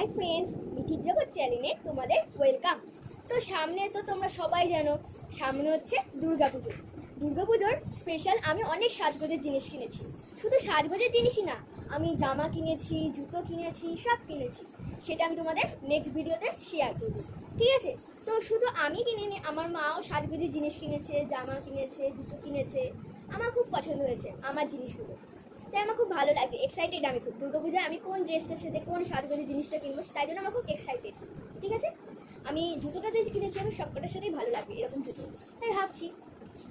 Hi friends, মিঠির জগৎ চ্যানেলে তোমাদের ওয়েলকাম। তো সামনে তো তোমরা সবাই জানো, সামনে হচ্ছে দুর্গাপুজো। দুর্গাপুজোর স্পেশাল আমি অনেক সাজগোজের জিনিস কিনেছি। শুধু সাজগোজের জিনিসই না, আমি জামা কিনেছি, জুতো কিনেছি, সব কিনেছি। সেটা আমি তোমাদের নেক্সট ভিডিওতে শেয়ার করব। ঠিক আছে? তো শুধু আমি কিনিনি, আমার মাও সাজগোজের জিনিস কিনেছে, জামা কিনেছে, জুতো কিনেছে। আমার খুব পছন্দ হয়েছে, আমার জিনিসগুলো। তাই আমার খুব ভালো লাগছে এক্সাইটেড আমি খুব। দুর্গাপূজায় আমি কোন ড্রেসটার সাথে কোন সাজগোজের জিনিসটা কিনবো তাই জন্য আমার খুব এক্সাইটেড ঠিক আছে? আমি জুতোটা যে কিনেছি আমি সবকটার সাথেই ভালো লাগবে এরকম জুতো। তাই ভাবছি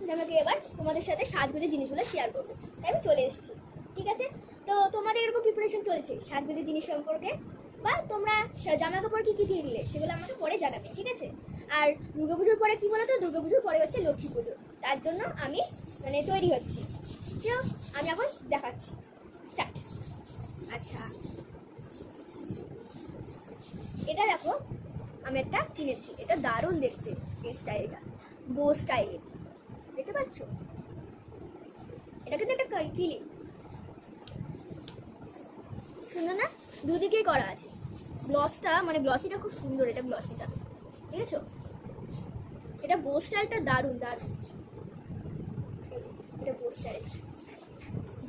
যে আমাকে এবার তোমাদের সাথে সাজগোজের জিনিসগুলো শেয়ার করব। তাই আমি চলে এসেছি। ঠিক আছে? তো তোমাদের এরকম প্রিপারেশন চলছে সাজগোজের জিনিস সম্পর্কে? বা তোমরা জামা কাপড় কী কী দিয়ে নিলে সেগুলো আমাকে পরে জানাবে, ঠিক আছে? আর দুর্গাপুজোর পরে কী বলো তো? দুর্গাপুজোর পরে হচ্ছে লক্ষ্মী পুজো। তার জন্য আমি মানে তৈরি হচ্ছি। আমি এখন দেখাচ্ছি। স্টার্ট আচ্ছা। এটা দেখো, আমি একটা কিনেছি। এটা দারুণ দেখতে, এই স্টাইলটা বো স্টাইলের দেখতে পাচ্ছ? এটা কিন্তু একটা ক্লিপ সুন্দর না? দুদিকেই করা আছে। গ্লসটা মানে গ্লসিটা খুব সুন্দর, এটা গ্লসিটা ঠিক আছে এটা বো স্টাইলটা দারুণ দারুণ এই যে, এটা বো স্টাইল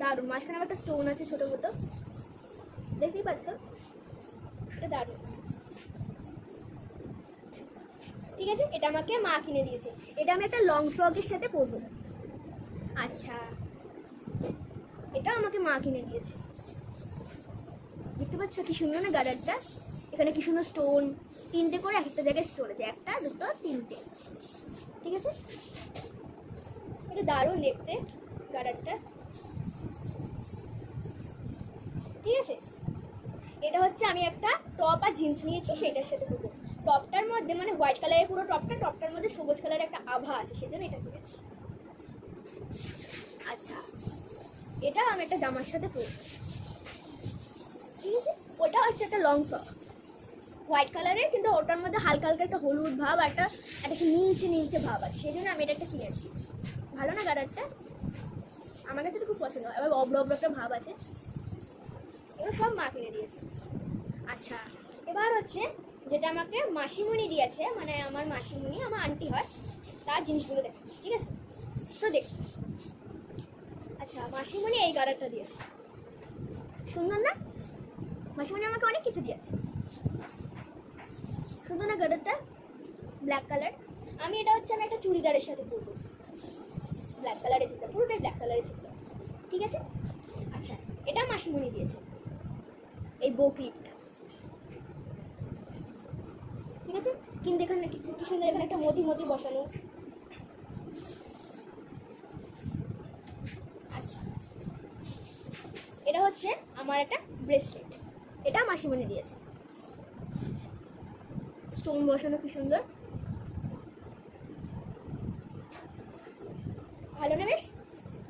দারুণ। মাঝখানে আবার একটা স্টোন আছে ছোটো মতো। দেখতেই পাচ্ছ? এটা দারুণ। ঠিক আছে? এটা আমাকে মা কিনে দিয়েছে। এটা আমি একটা লং ফ্রকের সাথে পরবো। আচ্ছা। এটা আমাকে মা কিনে দিয়েছে। দেখতে পাচ্ছ কি সুন্দর না গার্ডারটা এখানে কি সুন্দর স্টোন তিনটে করে এক একটা জায়গায় স্টোন আছে। একটা, দুটো, তিনটে। ঠিক আছে? এটা দারুণ দেখতে গার্ডারটা ঠিক আছে? এটা হচ্ছে আমি একটা টপ আর জিন্স নিয়েছি, সেটার সাথে পুরো টপটার মধ্যে মানে হোয়াইট কালারের পুরো টপটা টপটার মধ্যে সবুজ কালারের একটা আভা আছে, সেজন্য এটা কিনেছি আচ্ছা এটা আমি একটা জামার সাথে পরবো। ঠিক আছে? ওটা হচ্ছে একটা লং ফ্রক হোয়াইট কালারের কিন্তু ওটার মধ্যে হালকা হালকা একটা হলুদ ভাব আর একটা একটা নীলচে নীলচে ভাব আছে সেই জন্য আমি এটা একটা কিনেছি ভালো না গার্ডারটা আমার কাছে তো খুব পছন্দ হয়। আবার অব্র অব্র একটা ভাব আছে। এগুলো সব মা কিনে দিয়েছে। আচ্ছা এবার হচ্ছে যেটা আমাকে মাসিমণি দিয়েছে মানে আমার মাসিমণি, আমার আন্টি হয়, তার জিনিসগুলো দেখাচ্ছি ঠিক আছে? তো দেখ। আচ্ছা মাসিমণি এই গাড়াটা দিয়েছে। সুন্দর না? মাসিমণি আমাকে অনেক কিছু দিয়েছে। সুন্দর না গাড়াটা? ব্ল্যাক কালার আমি এটা হচ্ছে আমি একটা চুড়িদারের সাথে পরবো ব্ল্যাক কালারের জুতো পুরোটাই ব্ল্যাক কালারের জুতো ঠিক আছে? আচ্ছা এটা মাসিমণি দিয়েছে। এই বো ক্লিপটা ঠিক আছে? কিন্তু এখানে কি সুন্দর এখানে একটা মতি মতি বসানো। আচ্ছা। এটা হচ্ছে আমার একটা ব্রেসলেট এটা মাসিমণি দিয়েছে। স্টোন বসানো কি সুন্দর। ভালো না বেশ?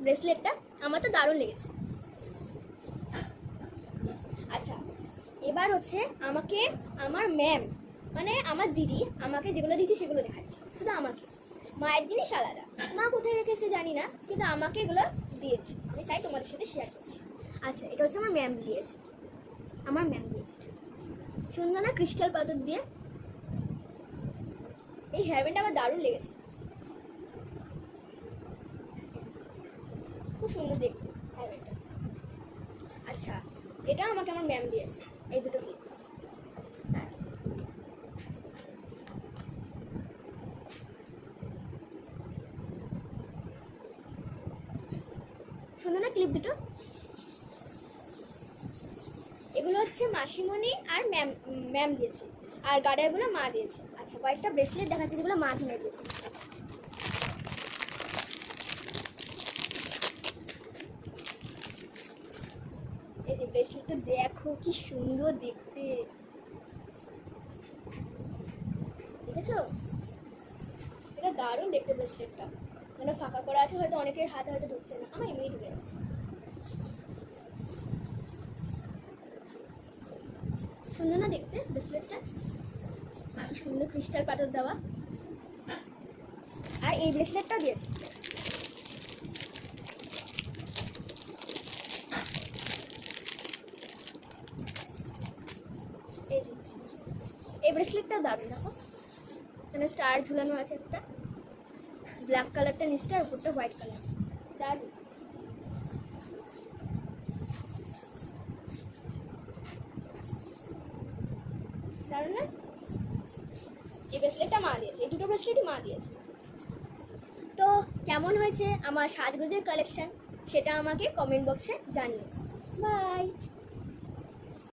ব্রেসলেটটা আমার তো দারুণ লেগেছে আচ্ছা এবার হচ্ছে আমাকে, আমার ম্যাম মানে আমার দিদি আমাকে যেগুলো দিয়েছে সেগুলো দেখাচ্ছে, শুধু আমাকে। মায়ের জিনিস আলাদা। মা কোথায় রেখেছে জানি না, কিন্তু আমাকে এগুলো দিয়েছে। আমি তাই তোমাদের সাথে শেয়ার করছি। আচ্ছা এটা হচ্ছে আমার ম্যাম দিয়েছে। আমার ম্যাম দিয়েছে। সুন্দর না ক্রিস্টাল পাথর দিয়ে? এই হেয়ারব্যান্ডটা আমার দারুণ লেগেছে। খুব সুন্দর দেখতে হেয়ারব্যান্ডটা আচ্ছা এটা আমাকে আমার ম্যাম দিয়েছে। এই দুটো ক্লিপ হ্যাঁ। সুন্দর না ক্লিপ দুটো। এগুলো হচ্ছে মাসিমণি আর ম্যাম ম্যাম দিয়েছে। আর গার্ডারগুলো মা দিয়েছে। আচ্ছা কয়েকটা ব্রেসলেট দেখাচ্ছে যেগুলো মা কিনে দিয়েছে। ব্রেসলেটটা দেখো কি সুন্দর দেখতে। দেখেছ? এটা দারুণ দেখতে ব্রেসলেটটা মানে ফাঁকা করা আছে, হয়তো অনেকের হাতে হয়তো ঢুকছে না। আমার এমনি ঢুকে যাচ্ছে সুন্দর না দেখতে ব্রেসলেটটা সুন্দর ক্রিস্টাল পাথর দেওয়া। আর এই ব্রেসলেটটা দিয়েছে এই যে এই ব্রেসলেটটা দারুণ, দেখো। এখানে স্টার ঝুলানো আছে একটা। ব্ল্যাক কালারটা নিচটা উপরটা হোয়াইট কালার দারুণ। দারুণ না? এই ব্রেসলেটটা মা দিয়েছে, এই দুটো ব্রেসলেটই মা দিয়েছে। তো কেমন হয়েছে আমার সাজগোজের কালেকশন সেটা আমাকে কমেন্ট বক্সে জানিও। বাই